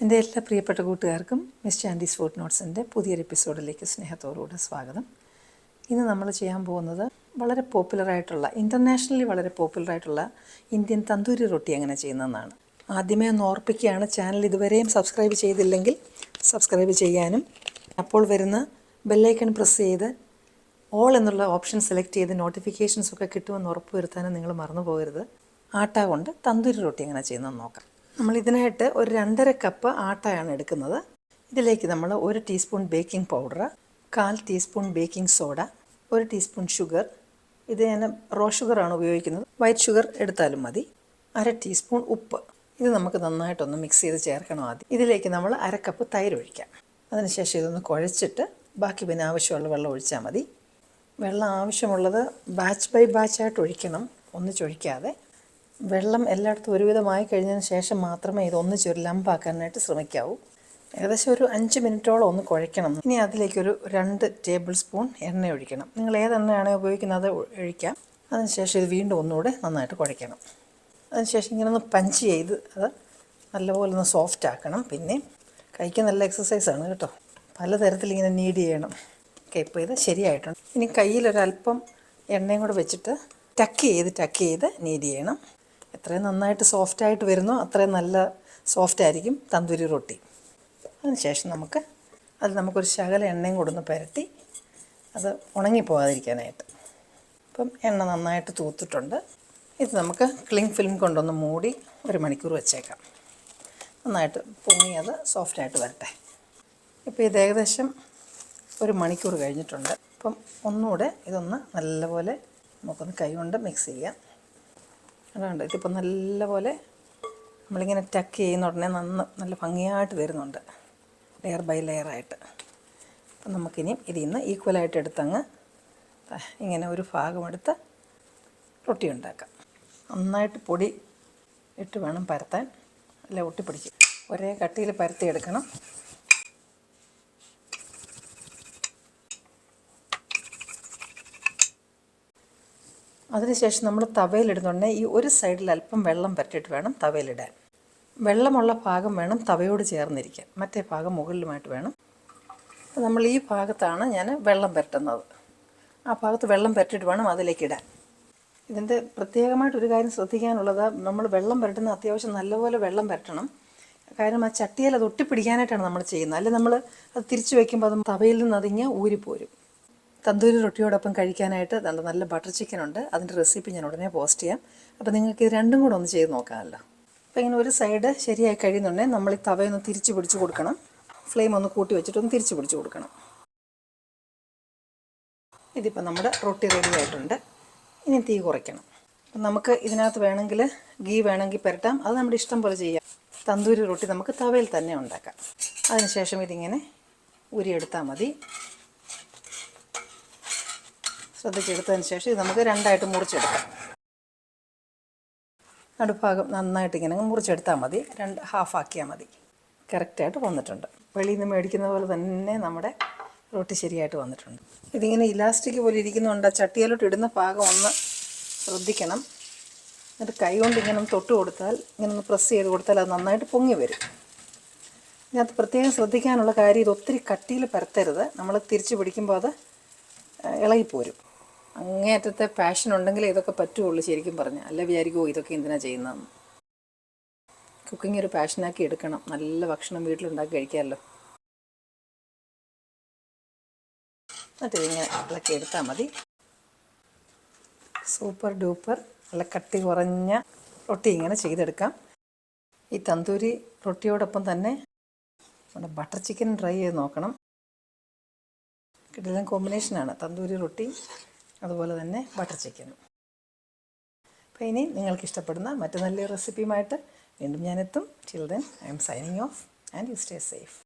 എന്റെ എല്ലാ പ്രിയപ്പെട്ട കൂട്ടുകാർക്കും മിസ് ചാൻഡീസ് ഫുഡ് നോട്ട്സിന്റെ പുതിയൊരു എപ്പിസോഡിലേക്ക് സ്നേഹത്തോടുകൂടെ സ്വാഗതം. ഇന്ന് നമ്മൾ ചെയ്യാൻ പോകുന്നത് വളരെ പോപ്പുലറായിട്ടുള്ള ഇന്റർനാഷണലി വളരെ പോപ്പുലറായിട്ടുള്ള ഇന്ത്യൻ തന്തൂരി റൊട്ടി എങ്ങനെ ചെയ്യുന്നതെന്നാണ്. ആദ്യമേ ഒന്ന് ഓർപ്പിക്കുകയാണ് ചാനൽ ഇതുവരെയും സബ്സ്ക്രൈബ് ചെയ്തില്ലെങ്കിൽ സബ്സ്ക്രൈബ് ചെയ്യാനും അപ്പോൾ വരുന്ന ബെല്ലൈക്കൺ പ്രസ് ചെയ്ത് ഓൾ എന്നുള്ള ഓപ്ഷൻ സെലക്ട് ചെയ്ത് നോട്ടിഫിക്കേഷൻസ് ഒക്കെ കിട്ടുമെന്ന് ഉറപ്പുവരുത്താനും നിങ്ങൾ മറന്നു പോകരുത് ആട്ട കൊണ്ട് തന്തൂരി റൊട്ടി എങ്ങനെ ചെയ്യുന്നതെന്ന് നോക്കാം. നമ്മൾ ഇതിനായിട്ട് ഒരു രണ്ടര കപ്പ് ആട്ടയാണ് എടുക്കുന്നത്. ഇതിലേക്ക് നമ്മൾ ഒരു ടീസ്പൂൺ ബേക്കിംഗ് പൗഡർ കാൽ ടീസ്പൂൺ ബേക്കിംഗ് സോഡ ഒരു ടീസ്പൂൺ ഷുഗർ. ഇത് ഞാൻ റോ ഷുഗറാണ് ഉപയോഗിക്കുന്നത്. വൈറ്റ് ഷുഗർ എടുത്താലും മതി. അര ടീസ്പൂൺ ഉപ്പ്. ഇത് നമുക്ക് നന്നായിട്ടൊന്ന് മിക്സ് ചെയ്ത് ചേർക്കണം ആദ്യം. ഇതിലേക്ക് നമ്മൾ അര കപ്പ് തൈര് ഒഴിക്കാം. അതിനുശേഷം ഇതൊന്ന് കുഴച്ചിട്ട് ബാക്കി പിന്നെ ആവശ്യമുള്ള വെള്ളം ഒഴിച്ചാൽ മതി. വെള്ളം ആവശ്യമുള്ളത് ബാച്ച് ബൈ ബാച്ചായിട്ട് ഒഴിക്കണം. ഒന്നിച്ചൊഴിക്കാതെ വെള്ളം എല്ലായിടത്തും ഒരുവിധമായി കഴിഞ്ഞതിന് ശേഷം മാത്രമേ ഇത് ഒന്നിച്ചൊരു ലംപാക്കാനായിട്ട് ശ്രമിക്കാവൂ. ഏകദേശം ഒരു അഞ്ച് മിനിറ്റോളം ഒന്ന് കുഴയ്ക്കണം. ഇനി അതിലേക്കൊരു രണ്ട് ടേബിൾ സ്പൂൺ എണ്ണ ഒഴിക്കണം. നിങ്ങൾ ഏതെണ്ണയാണ് ഉപയോഗിക്കുന്നത് അത് ഒഴിക്കാം. അതിനുശേഷം ഇത് വീണ്ടും ഒന്നുകൂടെ നന്നായിട്ട് കുഴയ്ക്കണം. അതിനുശേഷം ഇങ്ങനെ ഒന്ന് പഞ്ച് ചെയ്ത് അത് നല്ലപോലെ ഒന്ന് സോഫ്റ്റ് ആക്കണം. പിന്നെ കൈക്ക് നല്ല എക്സസൈസാണ് കേട്ടോ. പലതരത്തിൽ ഇങ്ങനെ നീഡ് ചെയ്യണം. ഓക്കെ ഇപ്പോൾ ഇത് ശരിയായിട്ടുണ്ട്. ഇനി കയ്യിലൊരല്പം എണ്ണയും കൂടെ വെച്ചിട്ട് ടക്ക് ചെയ്ത് ടക്ക് ചെയ്ത് നീഡ് ചെയ്യണം. എത്രയും നന്നായിട്ട് സോഫ്റ്റായിട്ട് വരുന്നോ അത്രയും നല്ല സോഫ്റ്റ് ആയിരിക്കും തന്തൂരി റൊട്ടി. അതിനുശേഷം നമുക്ക് അത് നമുക്കൊരു ശകല എണ്ണയും കൊടുന്ന് പരത്തി അത് ഉണങ്ങിപ്പോകാതിരിക്കാനായിട്ട് അപ്പം എണ്ണ നന്നായിട്ട് തൂത്തിട്ടുണ്ട്. ഇത് നമുക്ക് ക്ലിങ് ഫിലിം കൊണ്ടൊന്ന് മൂടി ഒരു മണിക്കൂർ വെച്ചേക്കാം. നന്നായിട്ട് പൊങ്ങി അത് സോഫ്റ്റായിട്ട് വരട്ടെ. ഇപ്പോൾ ഇത് ഏകദേശം ഒരു മണിക്കൂർ കഴിഞ്ഞിട്ടുണ്ട്. അപ്പം ഒന്നുകൂടെ ഇതൊന്ന് നല്ലപോലെ നമുക്കൊന്ന് കൈ കൊണ്ട് മിക്സ് ചെയ്യാം. അതുകൊണ്ട് ഇതിപ്പോൾ നല്ലപോലെ നമ്മളിങ്ങനെ ടക്ക് ചെയ്യുന്ന ഉടനെ നന്ന് നല്ല ഭംഗിയായിട്ട് വരുന്നുണ്ട്. ലെയർ ബൈ ലെയർ ആയിട്ട്. അപ്പം നമുക്കിനിയും ഇതിൽ നിന്ന് ഈക്വലായിട്ട് എടുത്തങ്ങ് ഇങ്ങനെ ഒരു ഭാഗമെടുത്ത് റൊട്ടി ഉണ്ടാക്കാം. നന്നായിട്ട് പൊടി ഇട്ട് വേണം പരത്താൻ. അല്ല ഒട്ടിപ്പിടിച്ച്. ഒരേ കട്ടിയിൽ പരത്തിയെടുക്കണം അതിനുശേഷം നമ്മൾ തവയിലിടുന്നുണ്ടെങ്കിൽ ഈ ഒരു സൈഡിൽ അല്പം വെള്ളം പരട്ടിയിട്ട് വേണം തവയിലിടാൻ. വെള്ളമുള്ള ഭാഗം വേണം തവയോട് ചേർന്നിരിക്കാൻ. മറ്റേ ഭാഗം മുകളിലുമായിട്ട് വേണം. നമ്മൾ ഈ ഭാഗത്താണ് ഞാൻ വെള്ളം പരട്ടുന്നത് ആ ഭാഗത്ത് വെള്ളം പരട്ടിയിട്ട് വേണം അതിലേക്ക് ഇടാൻ. പ്രത്യേകമായിട്ട് ഒരു കാര്യം ശ്രദ്ധിക്കാനുള്ളത് നമ്മൾ വെള്ളം പരട്ടുന്ന അത്യാവശ്യം നല്ലപോലെ വെള്ളം പരട്ടണം കാരണം ആ ചട്ടിയിൽ അത് ഒട്ടിപ്പിടിക്കാനായിട്ടാണ് നമ്മൾ ചെയ്യുന്നത്. അല്ലെങ്കിൽ നമ്മൾ അത് തിരിച്ചു വയ്ക്കുമ്പോൾ അത് തവയിൽ നിന്ന് അതിങ്ങ് ഊരിപ്പോരും. തന്തൂരി റൊട്ടിയോടൊപ്പം കഴിക്കാനായിട്ട് നല്ല നല്ല ബട്ടർ ചിക്കൻ ഉണ്ട്. അതിന്റെ റെസിപ്പി ഞാൻ ഉടനെ പോസ്റ്റ് ചെയ്യാം. അപ്പോൾ നിങ്ങൾക്ക് ഇത് രണ്ടും കൂടെ ഒന്ന് ചെയ്ത് നോക്കാമല്ലോ. അപ്പോൾ ഇങ്ങനെ ഒരു സൈഡ് ശരിയായി കഴിയുന്നുണ്ടെങ്കിൽ നമ്മൾ ഈ തവയൊന്ന് തിരിച്ച് പിടിച്ച് കൊടുക്കണം. ഫ്ലെയിം ഒന്ന് കൂട്ടി വെച്ചിട്ടൊന്ന് തിരിച്ച് പിടിച്ച് കൊടുക്കണം. ഇതിപ്പോൾ നമ്മുടെ റൊട്ടി റെഡി ആയിട്ടുണ്ട്. ഇനി തീ കുറയ്ക്കണം. അപ്പം നമുക്ക് ഇതിനകത്ത് വേണമെങ്കിൽ ഗീ വേണമെങ്കിൽ പുരട്ടാം. അത് നമ്മുടെ ഇഷ്ടം പോലെ ചെയ്യാം. തന്തൂരി റൊട്ടി നമുക്ക് തവയിൽ തന്നെ ഉണ്ടാക്കാം. അതിനുശേഷം ഇതിങ്ങനെ ഉരിയെടുത്താൽ മതി. ശ്രദ്ധിച്ചെടുത്തതിന് ശേഷം ഇത് നമുക്ക് രണ്ടായിട്ട് മുറിച്ചെടുക്കാം. നടുഭാഗം നന്നായിട്ട് ഇങ്ങനെ മുറിച്ചെടുത്താൽ മതി. രണ്ട് ഹാഫ് ആക്കിയാൽ മതി. കറക്റ്റായിട്ട് വന്നിട്ടുണ്ട്. വെളിയിൽ നിന്ന് മേടിക്കുന്ന പോലെ തന്നെ നമ്മുടെ റൊട്ടി ശരിയായിട്ട് വന്നിട്ടുണ്ട്. ഇതിങ്ങനെ ഇലാസ്റ്റിക് പോലെ ഇരിക്കുന്നുണ്ട്. ചട്ടിയിലോട്ട് ഇടുന്ന ഭാഗം ഒന്ന് ശ്രദ്ധിക്കണം. എന്നിട്ട് കൈ കൊണ്ട് ഇങ്ങനെ തൊട്ട് കൊടുത്താൽ ഇങ്ങനെ ഒന്ന് പ്രസ് ചെയ്ത് കൊടുത്താൽ അത് നന്നായിട്ട് പൊങ്ങി വരും. ഇതിനകത്ത് പ്രത്യേകം ശ്രദ്ധിക്കാനുള്ള കാര്യം ഇത് ഒത്തിരി കട്ടിയിൽ പരത്തരുത്. നമ്മൾ തിരിച്ച് പിടിക്കുമ്പോൾ അത് ഇളകിപ്പോരും. അങ്ങേയറ്റത്തെ പാഷൻ ഉണ്ടെങ്കിൽ ഇതൊക്കെ പറ്റുള്ളൂ ശരിക്കും പറഞ്ഞു. അല്ല വിചാരിക്കുമോ ഇതൊക്കെ എന്തിനാ ചെയ്യുന്നതെന്ന്. കുക്കിംഗ് ഒരു പാഷനാക്കി എടുക്കണം. നല്ല ഭക്ഷണം വീട്ടിലുണ്ടാക്കി കഴിക്കാമല്ലോ. എന്നിട്ട് ഇങ്ങനെ ഇളക്കി എടുത്താൽ മതി. സൂപ്പർ ഡൂപ്പർ നല്ല കട്ടി കുറഞ്ഞ റൊട്ടി ഇങ്ങനെ ചെയ്തെടുക്കാം. ഈ തന്തൂരി റൊട്ടിയോടൊപ്പം തന്നെ നമ്മുടെ ബട്ടർ ചിക്കൻ ട്രൈ ചെയ്ത് നോക്കണം. കിടിലൻ കോമ്പിനേഷനാണ് തന്തൂരി റൊട്ടി അതുപോലെ തന്നെ ബട്ടർ ചിക്കനും. അപ്പോൾ ഇനി നിങ്ങൾക്ക് ഇഷ്ടപ്പെടുന്ന മറ്റു നല്ല റെസിപ്പിയുമായിട്ട് വീണ്ടും ഞാനെത്തും children I am signing off and you stay safe